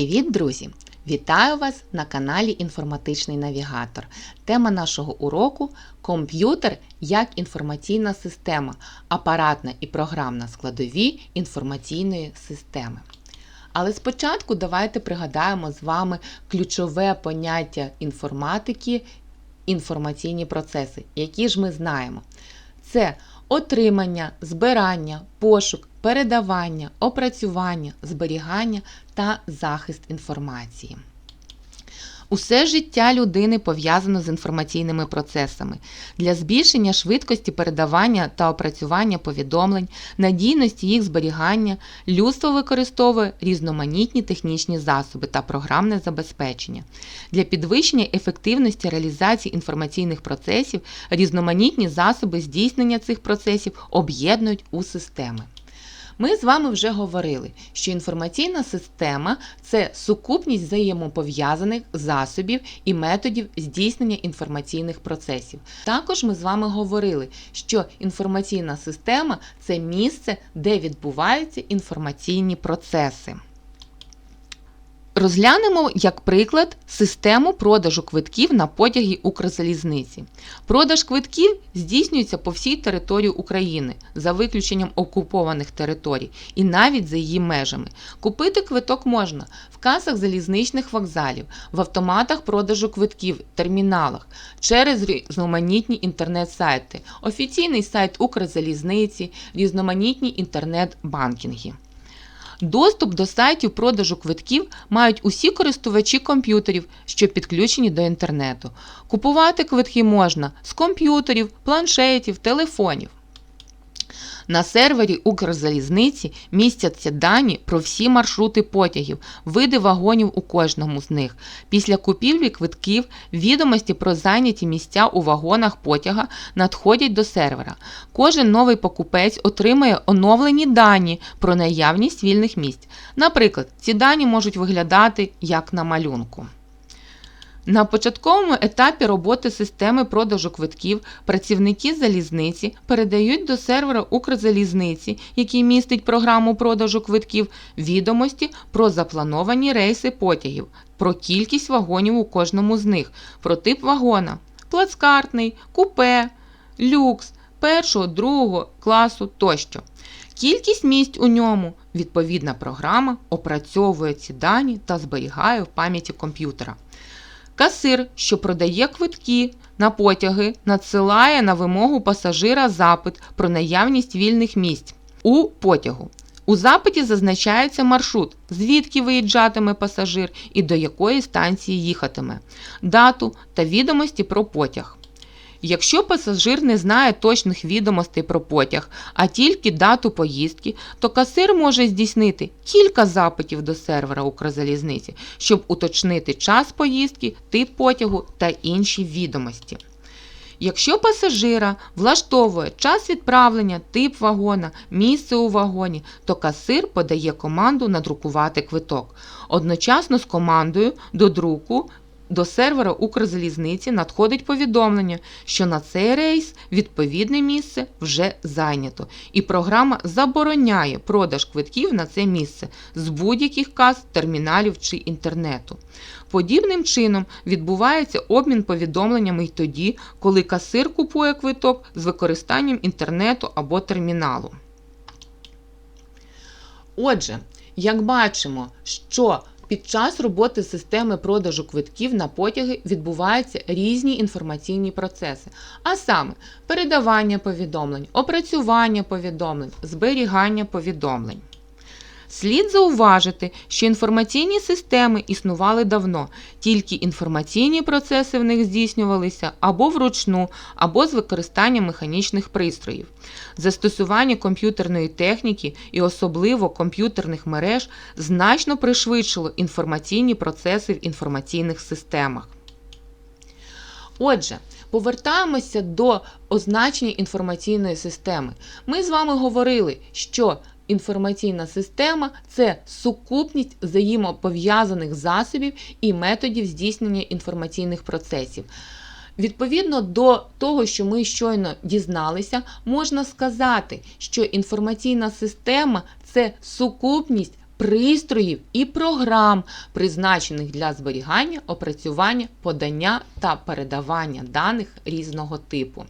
Привіт, друзі! Вітаю вас на каналі Інформатичний Навігатор. Тема нашого уроку комп'ютер як інформаційна система, апаратна і програмна складові інформаційної системи. Але спочатку давайте пригадаємо з вами ключове поняття інформатики інформаційні процеси, які ж ми знаємо. Це отримання, збирання, пошук, передавання, опрацювання, зберігання та захист інформації. Усе життя людини пов'язано з інформаційними процесами. Для збільшення швидкості передавання та опрацювання повідомлень, надійності їх зберігання, людство використовує різноманітні технічні засоби та програмне забезпечення. Для підвищення ефективності реалізації інформаційних процесів різноманітні засоби здійснення цих процесів об'єднують у системи. Ми з вами вже говорили, що інформаційна система це сукупність взаємопов'язаних засобів і методів здійснення інформаційних процесів. Також ми з вами говорили, що інформаційна система це місце, де відбуваються інформаційні процеси. Розглянемо, як приклад, систему продажу квитків на потяги Укрзалізниці. Продаж квитків здійснюється по всій території України, за виключенням окупованих територій, і навіть за її межами. Купити квиток можна в касах залізничних вокзалів, в автоматах продажу квитків, терміналах, через різноманітні інтернет-сайти, офіційний сайт Укрзалізниці, різноманітні інтернет-банкінги. Доступ до сайтів продажу квитків мають усі користувачі комп'ютерів, що підключені до інтернету. Купувати квитки можна з комп'ютерів, планшетів, телефонів. На сервері Укрзалізниці містяться дані про всі маршрути потягів, види вагонів у кожному з них. Після купівлі квитків відомості про зайняті місця у вагонах потяга надходять до сервера. Кожен новий покупець отримає оновлені дані про наявність вільних місць. Наприклад, ці дані можуть виглядати як на малюнку. На початковому етапі роботи системи продажу квитків працівники залізниці передають до сервера Укрзалізниці, який містить програму продажу квитків, відомості про заплановані рейси потягів, про кількість вагонів у кожному з них, про тип вагона, плацкартний, купе, люкс, першого, другого класу тощо. Кількість місць у ньому відповідна програма опрацьовує ці дані та зберігає в пам'яті комп'ютера. Касир, що продає квитки на потяги, надсилає на вимогу пасажира запит про наявність вільних місць у потягу. У запиті зазначається маршрут, звідки виїжджатиме пасажир і до якої станції їхатиме, дату та відомості про потяг. Якщо пасажир не знає точних відомостей про потяг, а тільки дату поїздки, то касир може здійснити кілька запитів до сервера Укрзалізниці, щоб уточнити час поїздки, тип потягу та інші відомості. Якщо пасажира влаштовує час відправлення, тип вагона, місце у вагоні, то касир подає команду надрукувати квиток. Одночасно з командою до друку до сервера Укрзалізниці надходить повідомлення, що на цей рейс відповідне місце вже зайнято, і програма забороняє продаж квитків на це місце з будь-яких каз, терміналів чи інтернету. Подібним чином відбувається обмін повідомленнями й тоді, коли касир купує квиток з використанням інтернету або терміналу. Отже, як бачимо, що під час роботи системи продажу квитків на потяги відбуваються різні інформаційні процеси, а саме передавання повідомлень, опрацювання повідомлень, зберігання повідомлень. Слід зауважити, що інформаційні системи існували давно, тільки інформаційні процеси в них здійснювалися або вручну, або з використанням механічних пристроїв. Застосування комп'ютерної техніки і особливо комп'ютерних мереж значно пришвидшило інформаційні процеси в інформаційних системах. Отже, повертаємося до означення інформаційної системи. Ми з вами говорили, що інформаційна система це сукупність взаємопов'язаних засобів і методів здійснення інформаційних процесів. Відповідно до того, що ми щойно дізналися, можна сказати, що інформаційна система це сукупність пристроїв і програм, призначених для зберігання, опрацювання, подання та передавання даних різного типу.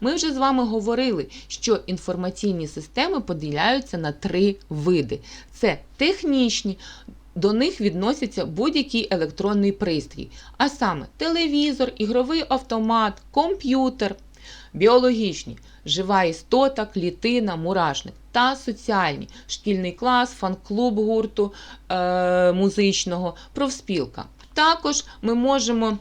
Ми вже з вами говорили, що інформаційні системи поділяються на три види: це технічні. До них відносяться будь-який електронний пристрій, а саме телевізор, ігровий автомат, комп'ютер, біологічні, жива істота, клітина, мурашник та соціальні, шкільний клас, фан-клуб гурту е- музичного, профспілка. Також ми можемо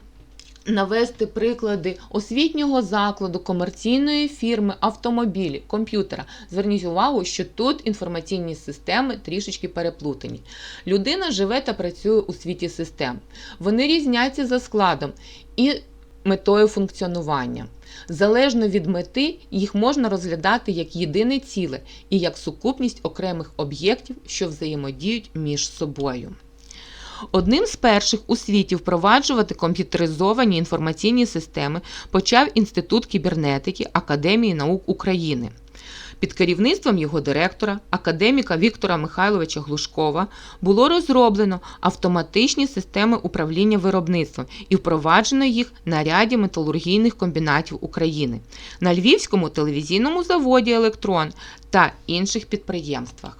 навести приклади освітнього закладу, комерційної фірми, автомобілі, комп'ютера. Зверніть увагу, що тут інформаційні системи трішечки переплутані. Людина живе та працює у світі систем. Вони різняться за складом і метою функціонування. Залежно від мети, їх можна розглядати як єдине ціле і як сукупність окремих об'єктів, що взаємодіють між собою. Одним з перших у світі впроваджувати комп'ютеризовані інформаційні системи почав Інститут кібернетики Академії наук України. Під керівництвом його директора, академіка Віктора Михайловича Глушкова, було розроблено автоматичні системи управління виробництвом і впроваджено їх на ряді металургійних комбінатів України, на Львівському телевізійному заводі Електрон та інших підприємствах.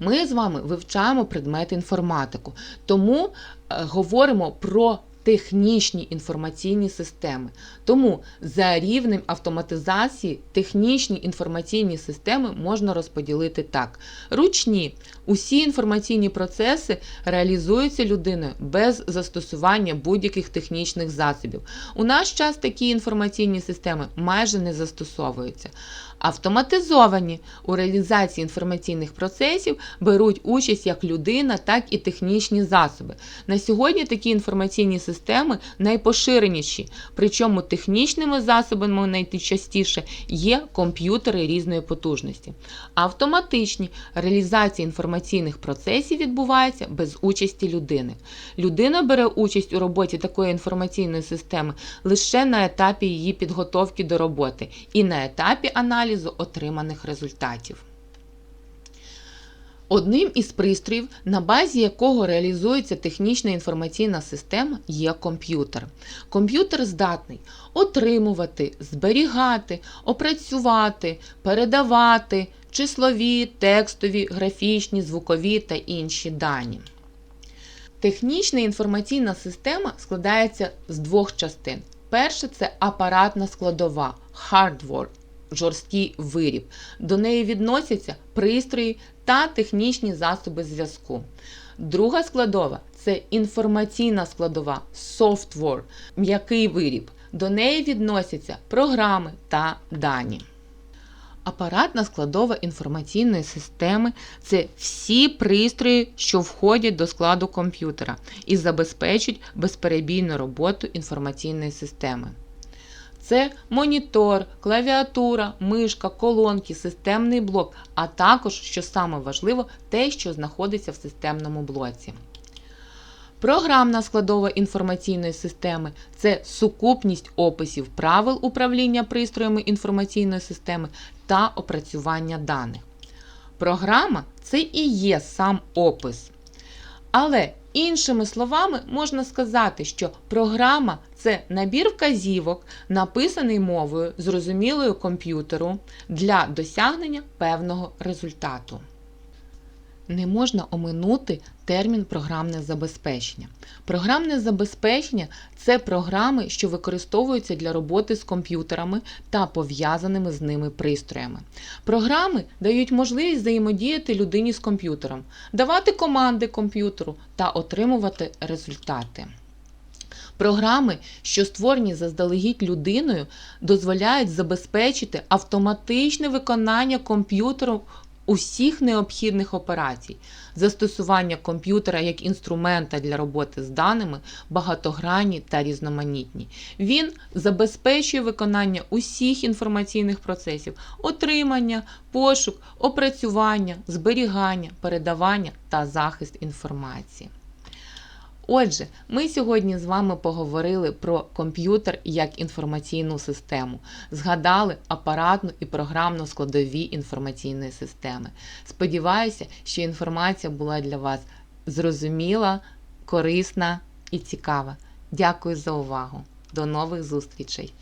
Ми з вами вивчаємо предмет інформатику, тому е, говоримо про технічні інформаційні системи. Тому за рівнем автоматизації технічні інформаційні системи можна розподілити так: ручні, усі інформаційні процеси реалізуються людиною без застосування будь-яких технічних засобів. У наш час такі інформаційні системи майже не застосовуються. Автоматизовані у реалізації інформаційних процесів беруть участь як людина, так і технічні засоби. На сьогодні такі інформаційні системи найпоширеніші, причому технічними засобами найчастіше є комп'ютери різної потужності. Автоматичні реалізації інформаційних процесів відбуваються без участі людини. Людина бере участь у роботі такої інформаційної системи лише на етапі її підготовки до роботи і на етапі аналізу аналізу отриманих результатів. Одним із пристроїв, на базі якого реалізується технічна інформаційна система, є комп'ютер. Комп'ютер здатний отримувати, зберігати, опрацювати, передавати числові, текстові, графічні, звукові та інші дані. Технічна інформаційна система складається з двох частин. Перше це апаратна складова hardware, жорсткий виріб. До неї відносяться пристрої та технічні засоби зв'язку. Друга складова це інформаційна складова software, м'який виріб. До неї відносяться програми та дані. Апаратна складова інформаційної системи це всі пристрої, що входять до складу комп'ютера і забезпечують безперебійну роботу інформаційної системи. Це монітор, клавіатура, мишка, колонки, системний блок, а також, що саме важливо, те, що знаходиться в системному блоці. Програмна складова інформаційної системи це сукупність описів правил управління пристроями інформаційної системи та опрацювання даних. Програма це і є сам опис. Але іншими словами можна сказати, що програма це набір вказівок, написаний мовою, зрозумілою комп'ютеру для досягнення певного результату. Не можна оминути термін програмне забезпечення. Програмне забезпечення це програми, що використовуються для роботи з комп'ютерами та пов'язаними з ними пристроями. Програми дають можливість взаємодіяти людині з комп'ютером, давати команди комп'ютеру та отримувати результати. Програми, що створені заздалегідь людиною, дозволяють забезпечити автоматичне виконання комп'ютером усіх необхідних операцій, застосування комп'ютера як інструмента для роботи з даними багатогранні та різноманітні. Він забезпечує виконання усіх інформаційних процесів: отримання, пошук, опрацювання, зберігання, передавання та захист інформації. Отже, ми сьогодні з вами поговорили про комп'ютер як інформаційну систему, згадали апаратну і програмну складові інформаційної системи. Сподіваюся, що інформація була для вас зрозуміла, корисна і цікава. Дякую за увагу. До нових зустрічей!